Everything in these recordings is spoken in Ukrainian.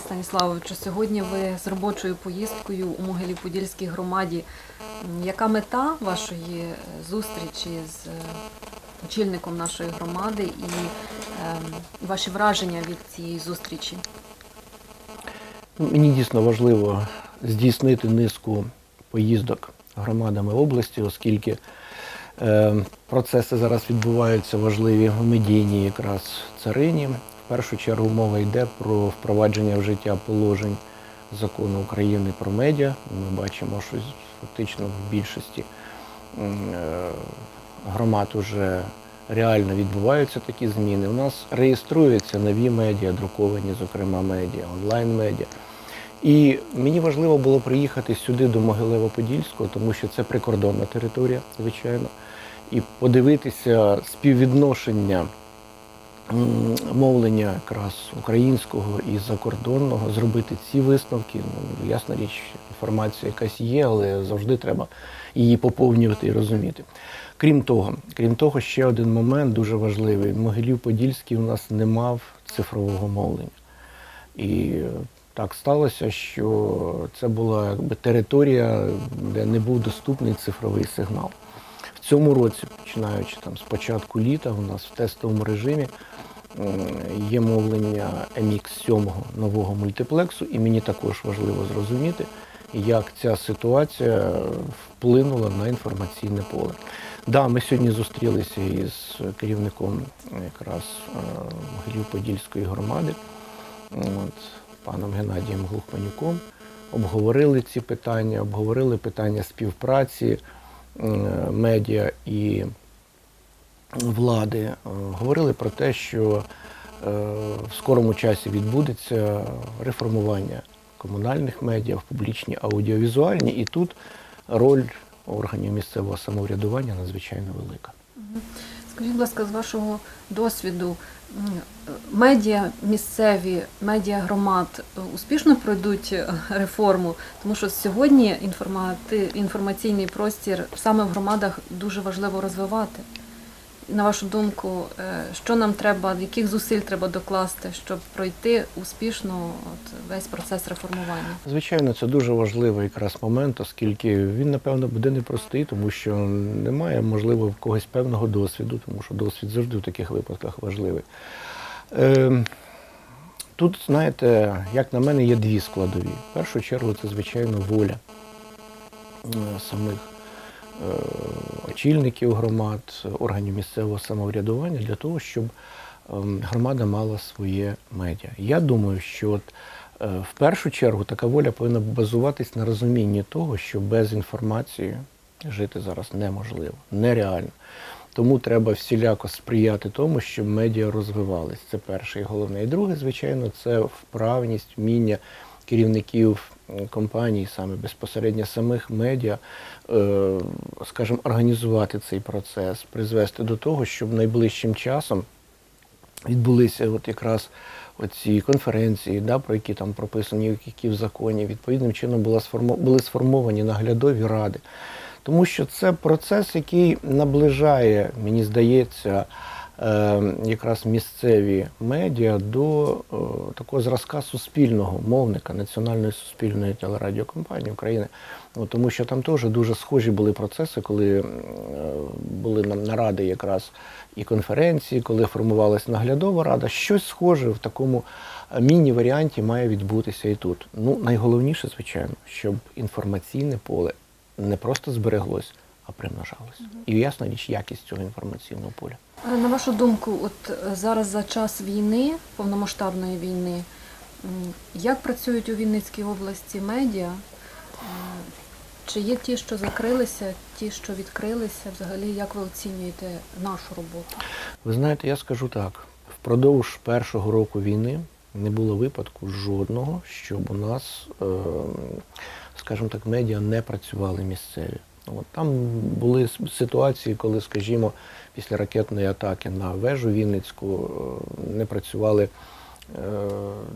Роман Станіславович, сьогодні ви з робочою поїздкою у Могилів-Подільській громаді. Яка мета вашої е, зустрічі з е, очільником нашої громади і ем, ваші враження від цієї зустрічі? Ну, Мені дійсно важливо здійснити низку поїздок громадами області, оскільки е, процеси зараз відбуваються важливі в медійній якраз царині. Першу чергу мова йде про впровадження в життя положень закону України про медіа. Ми бачимо, що фактично в більшості е, громад уже реально відбуваються такі зміни. У нас реєструються нові медіа, друковані, зокрема, медіа, онлайн-медіа. І мені важливо було приїхати сюди до Могилева-Подільського, тому що це прикордонна територія, звичайно, і подивитися співвідношення мовлення якраз українського і закордонного, зробити ці висновки. Ну, ясна річ, інформація якась є, але завжди треба її поповнювати і розуміти. Крім того, крім того, ще один момент дуже важливий. Могилів-Подільський у нас не мав цифрового мовлення. І так сталося, що це була якби територія, де не був доступний цифровий сигнал. Цьому році, починаючи там з початку літа, у нас в тестовому режимі є мовлення MX7 нового мультиплексу, і мені також важливо зрозуміти, як ця ситуація вплинула на інформаційне поле. Да, ми сьогодні зустрілися із керівником якраз е, Могилів-Подільської громади, от, паном Геннадієм Глухманюком, обговорили ці питання, обговорили питання співпраці медіа і влади. Е, Говорили про те, що е, в скорому часі відбудеться реформування комунальних медіа в публічні аудіовізуальні, і тут роль органів місцевого самоврядування надзвичайно велика. Скажіть, будь ласка, з вашого досвіду, медіа місцеві, медіа громад е, успішно пройдуть е, реформу, тому що сьогодні інформати- інформаційний простір саме в громадах дуже важливо розвивати. На вашу думку, е, що нам треба, яких зусиль треба докласти, щоб пройти успішно от, весь процес реформування? Звичайно, це дуже важливий якраз момент, оскільки він, напевно, буде непростий, тому що немає, можливо, в когось певного досвіду, тому що досвід завжди в таких випадках важливий. Е, тут, знаєте, як на мене, є дві складові. В першу чергу, це, звичайно, воля е, самих очільників громад, органів місцевого самоврядування для того, щоб ем, громада мала своє медіа. Я думаю, що от, е, в першу чергу така воля повинна базуватись на розумінні того, що без інформації жити зараз неможливо, нереально. Тому треба всіляко сприяти тому, щоб медіа розвивались. Це перше і головне. І друге, звичайно, це вправність, вміння керівників компаній, саме безпосередньо самих медіа, е, скажімо, організувати цей процес, призвести до того, щоб найближчим часом відбулися от якраз оці конференції, да, про які там прописані, які в законі, відповідним чином була сформо- були сформовані наглядові ради. Тому що це процес, який наближає, мені здається, е, якраз місцеві медіа до е, такого зразка суспільного мовника Національної суспільної телерадіокомпанії України. Тому що там теж дуже схожі були процеси, коли е, були на- наради якраз і конференції, коли формувалася наглядова рада. Щось схоже в такому е, міні-варіанті має відбутися і тут. Ну, найголовніше, звичайно, щоб інформаційне поле не просто збереглось, а примножалось. І ясна річ, якість цього інформаційного поля. На вашу думку, от е, зараз за час війни, повномасштабної війни, як працюють у Вінницькій області медіа? Чи є ті, що закрилися, ті, що відкрилися? Взагалі, як ви оцінюєте нашу роботу? Ви знаєте, я скажу так: впродовж першого року війни не було випадку жодного, щоб у нас, е, скажімо так, медіа не працювали місцеві. От там були ситуації, коли, скажімо, після ракетної атаки на вежу Вінницьку е, не працювали е,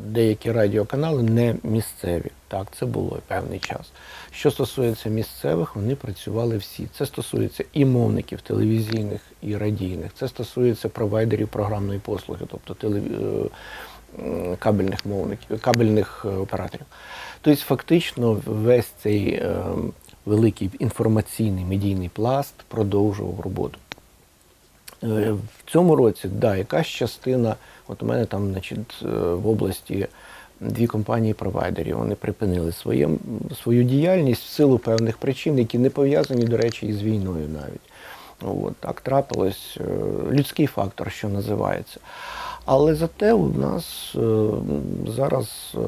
деякі радіоканали не місцеві. Так, це було певний час. Що стосується місцевих, вони працювали всі. Це стосується і мовників телевізійних, і радійних. Це стосується провайдерів програмної послуги, тобто телев... е, кабельних мовників, кабельних операторів. Тобто, фактично, весь цей великий інформаційний медійний пласт продовжував роботу. Е, В цьому році, да, якась частина, от у мене там, значить, е, в області дві компанії провайдерів, вони припинили своє, свою діяльність в силу певних причин, які не пов'язані, до речі, із війною навіть. От, так трапилось. е, Людський фактор, що називається. Але зате у нас е, зараз е,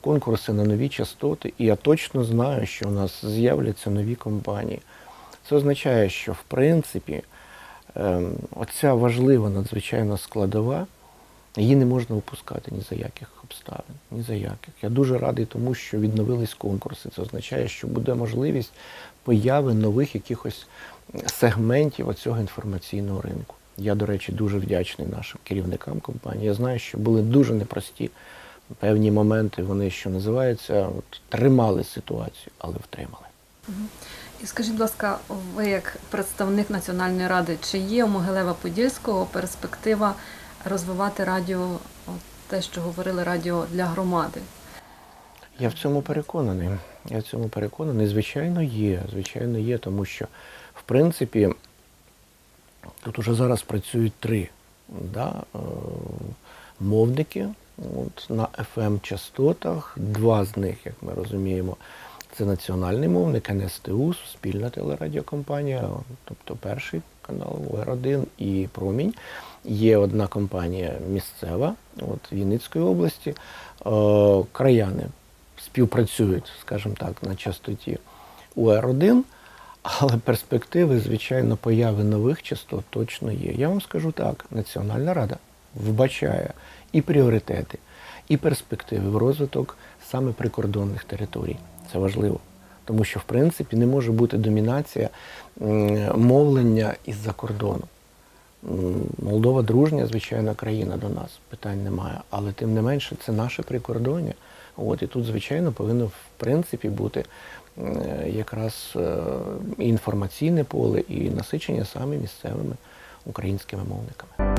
конкурси на нові частоти, і я точно знаю, що у нас з'являться нові компанії. Це означає, що в принципі ем, оця важлива надзвичайно складова, її не можна опускати ні за яких обставин, ні за яких. Я дуже радий тому, що відновились конкурси. Це означає, що буде можливість появи нових якихось сегментів оцього інформаційного ринку. Я, до речі, дуже вдячний нашим керівникам компанії. Я знаю, що були дуже непрості певні моменти. Вони, що називається, от, тримали ситуацію, але втримали. І скажіть, будь ласка, ви як представник Національної ради, чи є у Могилева-Подільського перспектива розвивати радіо, от те, що говорили радіо для громади? Я в цьому переконаний. Я в цьому переконаний. Звичайно, є. Звичайно, є, тому що, в принципі, тут уже зараз працюють три да, е, мовники от, на FM-частотах. Два з них, як ми розуміємо, це національний мовник, НСТУ, спільна телерадіокомпанія, тобто перший канал УР1 і Промінь. Є одна компанія місцева, от Вінницької області. Е, краяни співпрацюють, скажімо так, на частоті УР1, але перспективи, звичайно, появи нових частот точно є. Я вам скажу так: Національна рада вбачає і пріоритети, і перспективи в розвиток саме прикордонних територій. Це важливо. Тому що, в принципі, не може бути домінація мовлення із-за кордону. Молдова дружня, звичайно, країна до нас, питань немає. Але тим не менше, це наше прикордоння. От, і тут, звичайно, повинно в принципі бути якраз е, і інформаційне поле і насичення саме місцевими українськими мовниками.